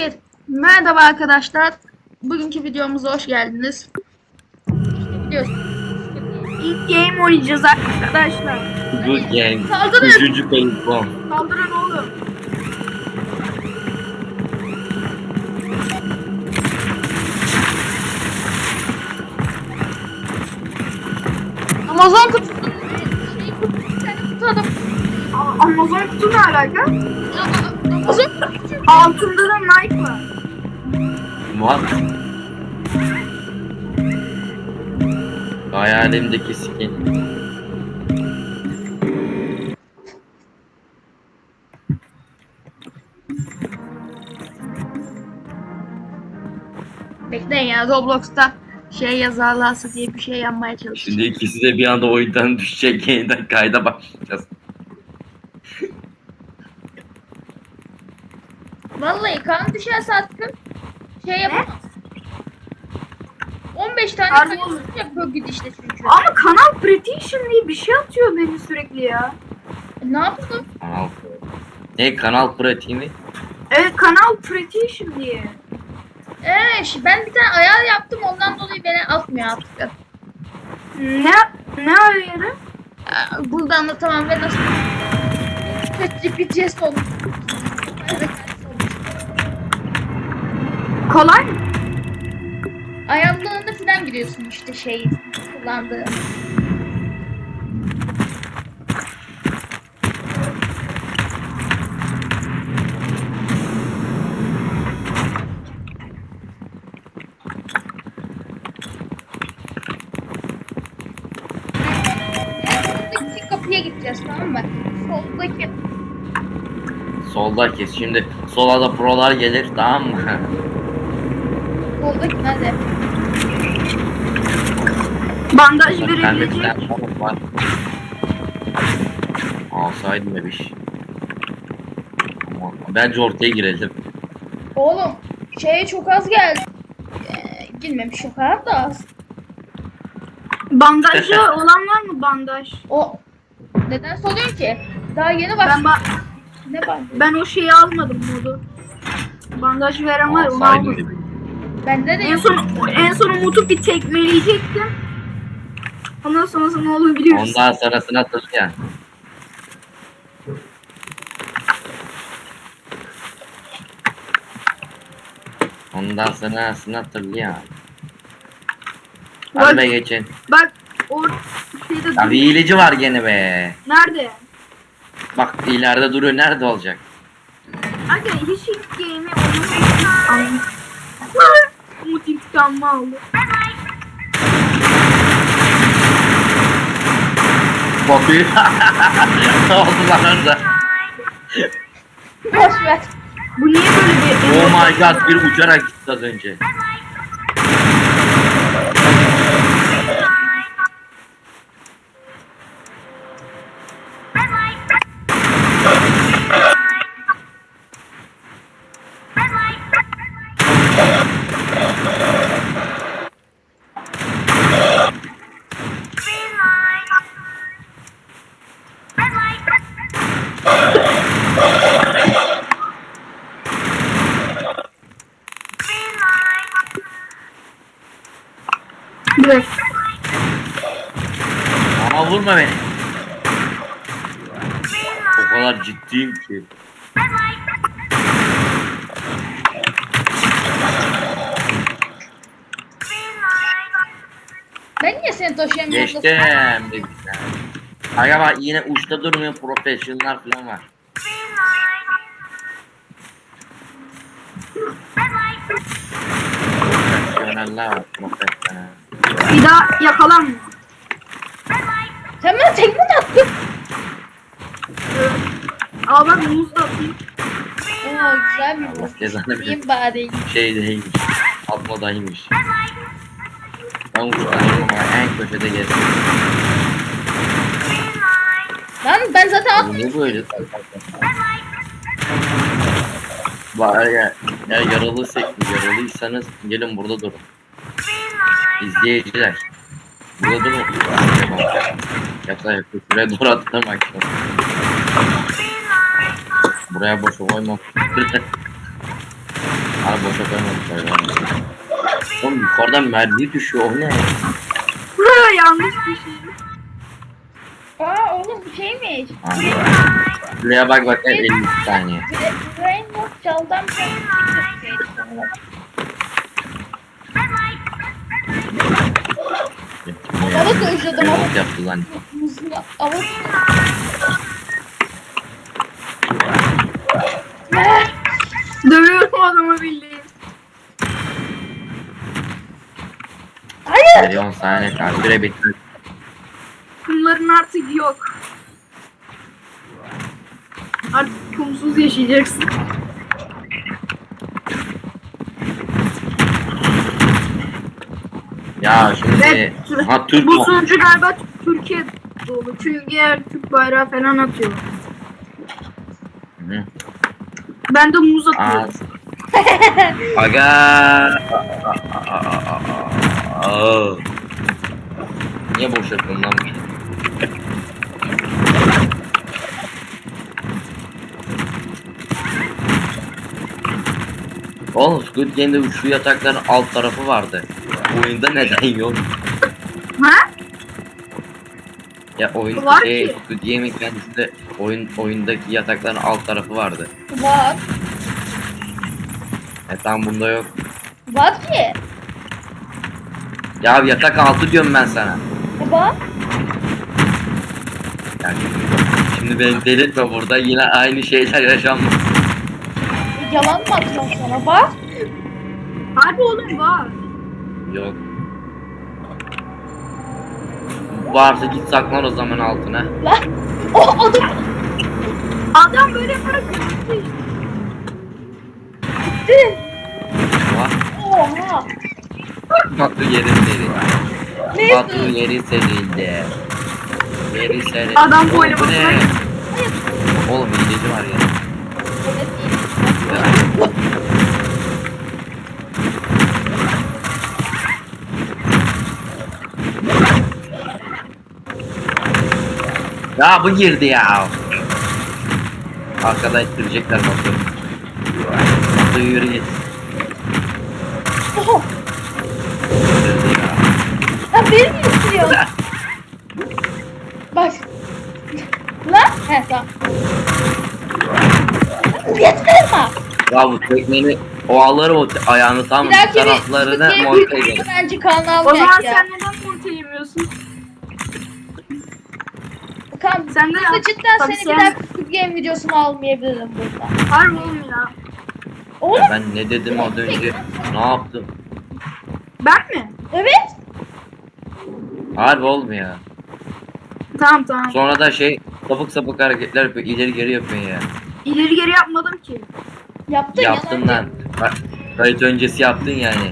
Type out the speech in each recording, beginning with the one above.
Evet, Merhaba arkadaşlar. Bugünkü videomuza hoş geldiniz. İşte biliyorsunuz. İlk game oynayacağız arkadaşlar. Good game. Saldırın. Üçüncü paintball. Kaldırın oğlum. Amazon kutusunun şeyi kutu, bir tane kutu adam. Aa, Amazon kutu ne alaka? Altında da Nike var. What? Hayalimdeki skin. Bekleyin ya Roblox'ta şey yazarlarsa diye bir şey yapmaya çalışıyorum. Şimdi ikisi de bir anda oyundan düşecek yeniden kayda başlayacağız. Vallahi kan düşerse atkın şey yapamaz. 15 tane Harbi kan yapıyor gidişte çünkü. Ama kanal Prediction diye bir şey atıyor beni sürekli ya. E, ne yapalım? Kanal. Ne kanal pratiği mi? Evet kanal Prediction diye. Ee, şi- ben bir tane ayar yaptım ondan dolayı beni atmıyor artık. Ne ne ayarı? Ee, Burada anlatamam ve nasıl ChatGPT'ye olmuş. Kolay mı? Ayarlarına falan giriyorsun işte şey kullandığı. Soldaki kapıya gideceğiz tamam mı? Soldaki. Solda kes. Şimdi sola da prolar gelir tamam mı? Soldaki nerede? Bandaj verebilecek. var. Alsaydım bebiş. Ama Bence ortaya girelim. Oğlum şeye çok az geldi. Ee, girmemiş o kadar da az. Bandajı olan var mı bandaj? O neden soruyorsun ki? Daha yeni Ben başladı. ba Ne var? ben o şeyi almadım modu. Bandaj veren var onu Alsaydım almadım. bebiş. Bende de En yok. son en son Umut'u bir tekmeleyecektim. Ondan sonrası ne olur biliyoruz. Ondan sonrasını hatırlayan. Ondan sonrasını hatırlayan. Hadi be geçin. Bak o şeyde Ya bir hileci var gene be. nerede? Bak ileride duruyor. Nerede olacak? Aga hiç ilk game'i oynamayı İntikamımı aldı. Bakıyor. ne oldu lan orada? Boş ver. Bu niye böyle bir Oh my god bir uçarak gitti az önce. Evet. Ama vurma beni. O kadar ciddiyim ki. Ben niye seni taşıyamıyorum? Geçtim. Aga bak yine uçta durmuyor profesyoneller falan var. Profesyoneller var profesyonel. Bir daha yakalanma. Sen bana tekme mi attın? Evet. Aa bak muz da atayım. Oo güzel bir bu. cezanı bari. Şey değilmiş. Atmadaymış. Ben ama en köşede gezdim. Lan ben zaten Bu at. ne böyle? Var ya, ya yaralıysak, yaralıysanız gelin burada durun. İzleyiciler. Burada durun. Yoksa yakın şuraya doğru attım akşam. Buraya boşu koymam. Bana boşa koymamışlar. Oğlum yukarıdan mermi düşüyor o ne? Ha, yanlış bir şey. Aa oğlum bu şeymiş. Ha. Şuraya bak bak 50 saniye. Rainbow çaldan bir şey sanırım. Avut özledim. Avut yaptı lan. Muzlu avut. Dövüyorum adamı bildiğin. Hayır. Hadi 10 saniye kaldı. Süre bitti. Kumların artık yok. Artık kumsuz yaşayacaksın. Ya şimdi Evet, ha Türk Bu mu? sunucu galiba Türkiye dolu. Çünkü yer Türk bayrağı falan atıyor. Hı. Ben de muz Aa. atıyorum. Aga. Aa. Niye boş yapıyorsun lan? Oğlum Squid Game'de şu yatakların alt tarafı vardı. Oyunda neden yok? Ha? Ya oyun Var şey, ki. Kendisinde oyun oyundaki yatakların alt tarafı vardı. Var. E tam bunda yok. Var ki. Ya yatak altı diyorum ben sana. Var. Yani şimdi beni delirtme burada yine aynı şeyler yaşanmış. Yalan mı atıyorsun sana? Bak. Harbi oğlum var. Yok. Varsa git saklan o zaman altına. Lan. O adam Adam böyle yaparak gitti. Var. Oha. Batu yeri serildi. Ne? Batu yeri serildi. Yeri serildi. Adam bu gitti. Oğlum hileci var ya. Evet değil. Ya bu girdi ya. Arkada ittirecekler Batu. Batu yürü git. Oha. Girdi ya. Beni mi istiyor? Bak. Lan. He tamam. Yeter mi? Ya bu tekneni o alır o ayağını tam Bir bir dahaki taraflarına bir monte eder. bence kanal O zaman sen neden monte yemiyorsun? Kan, Sen de de cidden Tabii seni sen- bir dahaki Squid Game videosunu almayabilirim burada. Harbi oğlum ya. Oğlum Ben ne dedim az önce? Ne yaptım? Ben mi? evet. Harbi olmuyor ya. Tamam tamam. Sonra da şey sapık sapık hareketler yapıyor. ileri geri yapıyor ya. İleri geri yapmadım ki. Yaptın Yaptın lan. Bak, Kayıt öncesi yaptın yani.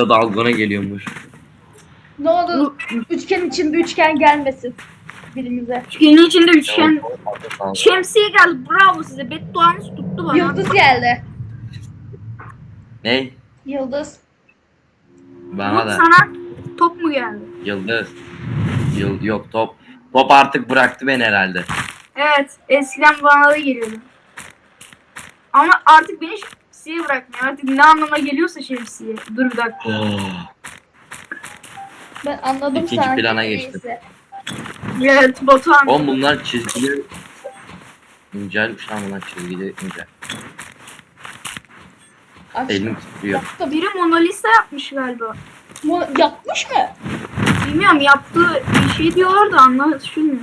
De dalgona geliyormuş. Ne oldu? Üçgen içinde üçgen gelmesin. Birimize. Üçgenin içinde üçgen. Şemsiye geldi. Bravo size. Bedduanız tuttu bana. Yıldız geldi. Ne? Yıldız. Bana da. sana top mu geldi? Yıldız. Yıl yok top. Top artık bıraktı beni herhalde. Evet. Eskiden bana da geliyordu. Ama artık beni şemsiye bırakmıyor. Artık ne anlama geliyorsa şemsiye. Dur bir dakika. Ben anladım İkinci sanki. plana neyse. geçtim. Evet Batuhan. Oğlum bunlar çizgileri incelmiş lan bunlar çizgileri incel. Aşk. Elim titriyor. Yaptım. Biri Mona Lisa yapmış galiba. Mo- yapmış mı? Bilmiyorum yaptığı bir şey diyorlar da anlaşılmıyor.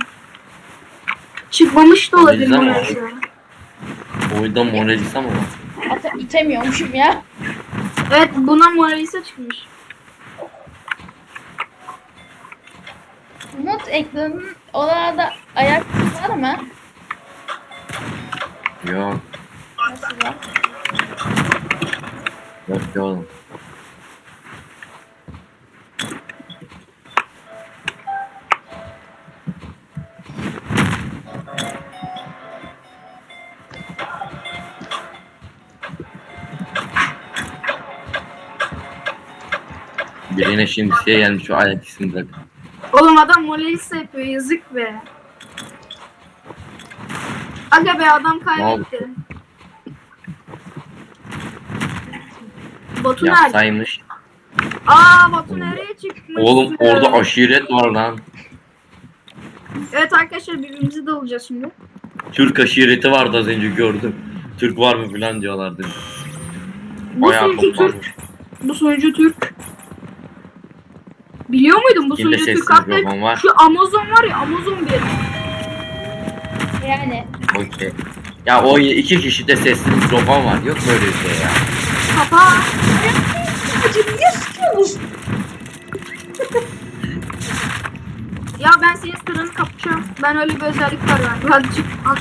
Çıkmamış da olabilir Mona Mona Lisa Lisa. Oyunda Mona Lisa mı var? Ata itemiyormuşum ya. Evet buna Mona Lisa çıkmış. Umut ekranın orada ayak var mı? Yok. Nasıl var? Yok ki Birine şimdiye gelmiş şu ayak ismini bırak. Oğlum adam Mona Lisa yapıyor yazık be. Aga be adam kaybetti. Batu nerede? Yapsaymış. Aa Batu nereye çıkmış? Oğlum orada aşiret var lan. Evet arkadaşlar birbirimizi de olacağız şimdi. Türk aşireti vardı az önce gördüm. Türk var mı falan diyorlardı. Bu Bayağı sunucu Türk. toplanmış. Bu sunucu Türk. Biliyor muydun bu Kimde sunucu sessiz Türk? Mikrofon var? şu Amazon var ya Amazon bir. Yani. Okey. Ya o iki kişi de sessiz mikrofon var. Yok böyle bir şey ya. Kapa. Acı niye sıkıyorsunuz? Ya ben senin sıranı kapacağım. Ben öyle bir özellik var bende. Hadi çık. Al.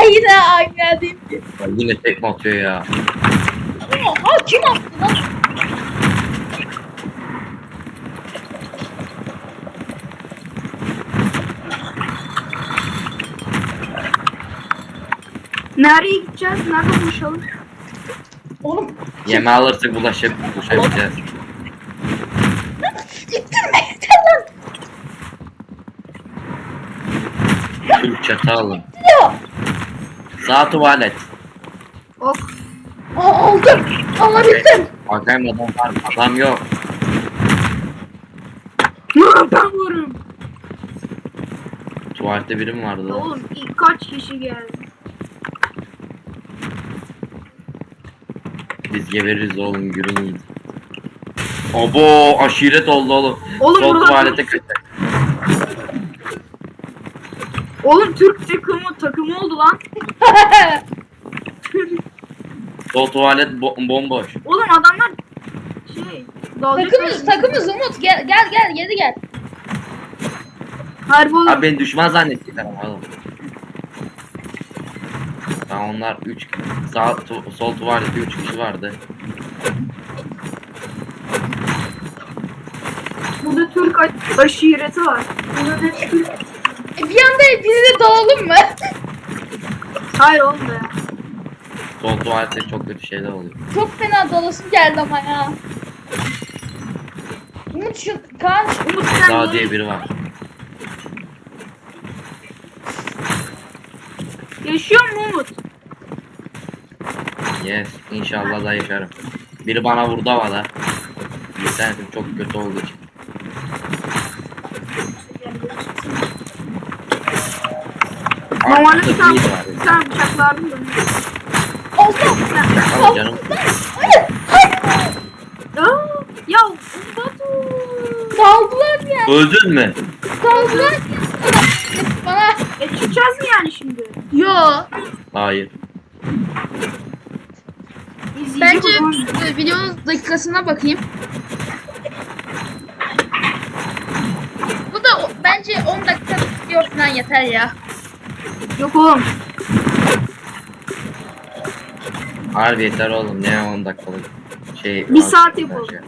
Yine aynı yerdeyim. Ya Yine tekme atıyor ya. Kim attı lan? Nereye gideceğiz? Nerede buluşalım? Oğlum Yeme alırsak bulaşıp bulaşabileceğiz. ittirme yeter lan. Türk çatı alın. Ya. Sağ tuvalet. Ok. Aa, aldım. Alabildim. Bakayım adam var? Adam yok. ben varım. Tuvalette biri mi vardı lan? Oğlum ilk kaç kişi geldi? Biz gebeririz oğlum yürümeyiz. Abo aşiret oldu oğlum. Oğlum Sol buradan- tuvalete kaçak. Oğlum Türk takımı takımı oldu lan. Sol tuvalet bo- bomboş. Oğlum adamlar şey dalga takımız takımız Umut gel gel gel geri gel. Harbi oğlum. Abi beni düşman zannettiler ama oğlum. Daha onlar 3 sağ tu- sol tuvalette 3 kişi vardı. Burada Türk a- aşireti var. Burada da Türk. E, bir anda hepinize dalalım mı? Hayır oğlum be. Sol tuvalette çok kötü şeyler oluyor. Çok fena dalasım geldi ama ya. Umut şu Kaan şu- Umut sen bunu- diye biri var. yaşıyor mu Umut? Yes inşallah da yaşarım. Biri bana vurdu havada. İnternetim çok kötü olduğu için. Normalde sen, sen bıçaklardın da. Al canım. Aa, ya Batu. Daldılar ya. Öldün mü? Daldılar ya. Bana. E çıkacağız mı yani şimdi? Yo. Hayır. İzleyici Bence o zaman- e, videonun dakikasına bakayım. Bu da bence 10 dakika video falan yeter ya. Yok oğlum. Harbi yeter oğlum ne 10 dakikalık şey. Bir saat yapalım. şey.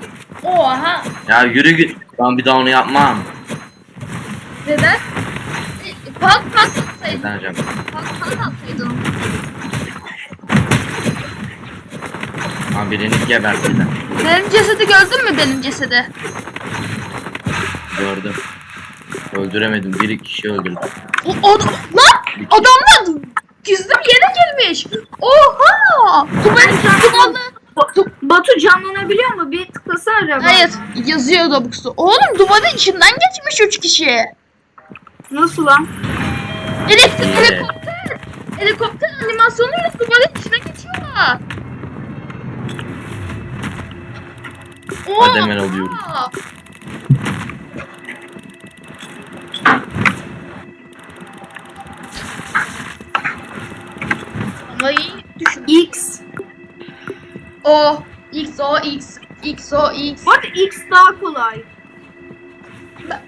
Oha. Ya yürü git. Ben bir daha onu yapmam. Neden? E, Pat pat atsaydın. Neden hocam? Pat pat atsaydın. Ha birini gebertiler. Benim cesedi gördün mü benim cesedi? Gördüm. Öldüremedim. Bir kişi öldürdüm. O, o, lan adamlar gizli bir yere girmiş. Oha! Duman dumanlı. Ba- Batu canlanabiliyor mu? Bir tıklasana acaba. Hayır yazıyor Robux'u. Oğlum duvarın içinden geçmiş üç kişi. Nasıl lan? Elektrik, helikopter. Helikopter animasyonuyla duvarın içine geçiyorlar. Hadi hemen alıyoruz. Oha! İyi düşün. X. O, X, O, X, X, O, X. Bu arada X daha kolay.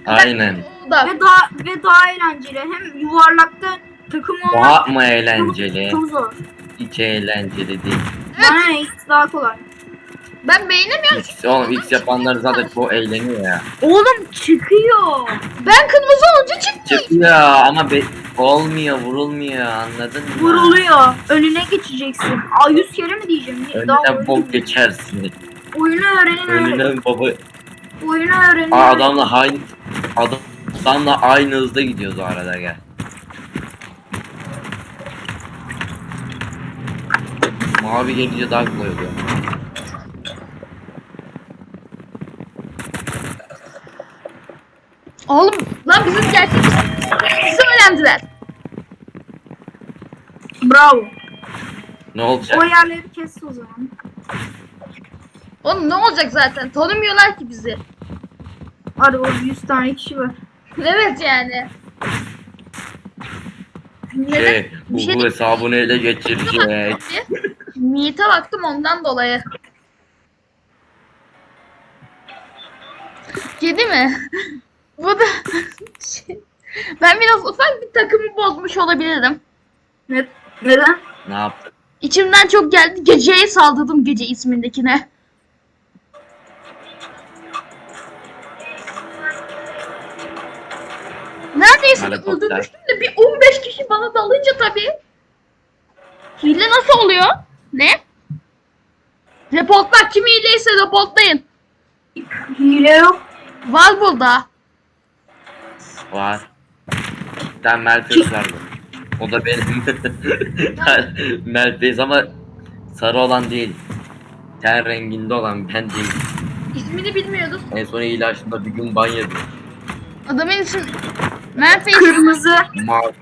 Aynen. O da. Ve daha ve daha eğlenceli. Hem yuvarlakta takım olmak Daha mı eğlenceli? çok zor. Hiç eğlenceli değil. Bana ne X daha kolay. Ben beğenemiyorum. X, oğlum X yapanlar zaten çok eğleniyor ya. Oğlum çıkıyor. Ben kırmızı olunca çıktı. Çıkıyor ama be olmuyor, vurulmuyor anladın mı? Vuruluyor. Önüne geçeceksin. Aa 100 kere mi diyeceğim? Daha Önüne bok geçersin. Oyunu öğrenin. Önüne baba Oyunu öğrenin. Aa, adamla aynı adam, adamla aynı hızda gidiyoruz arada gel. Mavi gelince daha kolay oluyor. Oğlum lan bizim gerçek bizi öğrendiler. Bravo. Ne olacak? O yerleri kesti o zaman. Oğlum ne olacak zaten? Tanımıyorlar ki bizi. Hadi orada 100 tane kişi var. Evet yani. Neden? Şey, Bir şey Google hesabını ele geçirecek. Niyete baktım ondan dolayı. Kedi mi? Bu da şey, ben biraz ufak bir takımı bozmuş olabilirim. Ne, neden? Ne yaptı? İçimden çok geldi. Geceye saldırdım gece ismindekine. Neredeyse öldürmüştüm de bir 15 kişi bana dalınca tabii. Hile nasıl oluyor? Ne? Reportlar kim hileyse reportlayın. Hile yok. Var burada. Var. Bir tane Melfez vardı. O da benim. Melfez ama sarı olan değil. Ten renginde olan ben değil. İsmini bilmiyoruz. En son ilaçında bir gün ban yedim. Adamın ismi Memphis. Kırmızı. Mavi.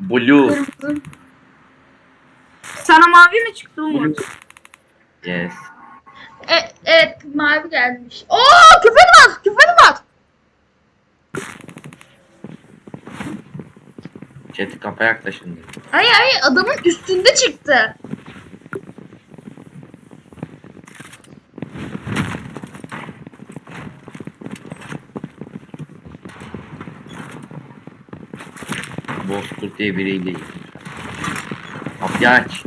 Blue. Kırmızı. Sana mavi mi çıktı Umut? Yes. E, evet mavi gelmiş. Oo küfür var küfür var. Chat'i kapa yaklaş şimdi. Ay ay adamın üstünde çıktı. Bozkurt diye biriyle Kapıyı aç.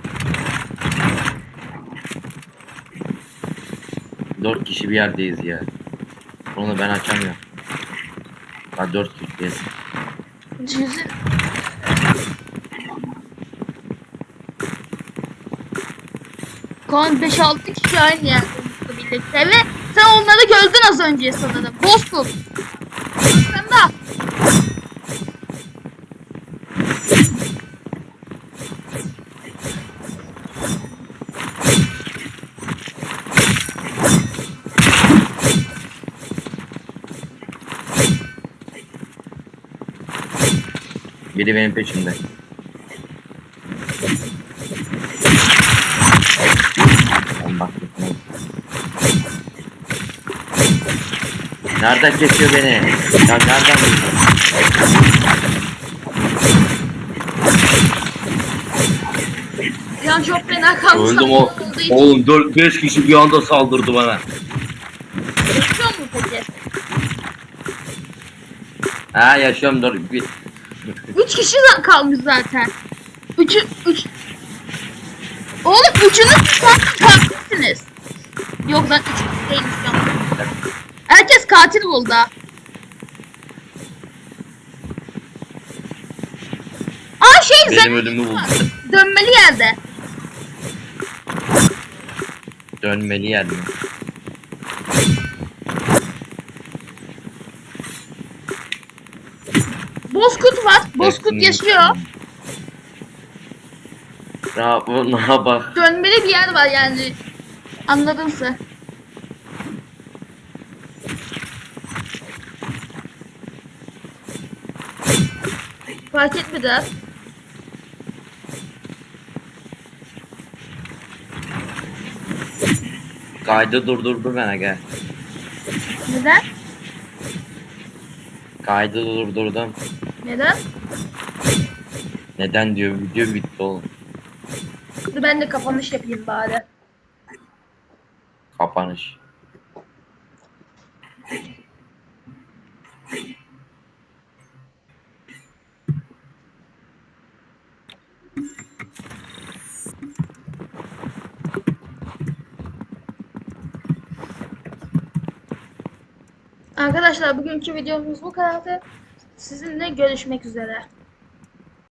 Dört kişi bir yerdeyiz ya. Onu ben açamıyorum. Ha dört kişiyiz. Cüzü. Kon 5-6 kişi aynı yerde birlikte ve sen onları gördün az önce sanırım. Bozkurt. Sen de. Biri benim peşimde. Ben baktım. Nereden geçiyor beni? Ya nereden geçiyor? Yan çok fena kalmış. Öldüm o. Oğlum 4-5 kişi bir anda saldırdı bana. yaşıyor mu peki? Ha yaşıyorum dur. Bir... Üç kişi kalmış zaten. Üçü, üç. Oğlum üçünüz zaten katilsiniz. Yok lan üç değilmiş ya. Katil burada. Aa şey Benim ölümü buldu. dönmeli yerde. Dönmeli yer mi? Bozkurt var. Bozkurt Hepsini- yaşıyor. Bravo, ne bak. Dönmeli bir yer var yani. Anladın sen. Fark etmedi. Kaydı durdurdu bana gel. Neden? Kaydı durdurdum. Neden? Neden diyor video bitti oğlum. Dur ben de kapanış yapayım bari. Kapanış. Arkadaşlar bugünkü videomuz bu kadardı. Sizinle görüşmek üzere.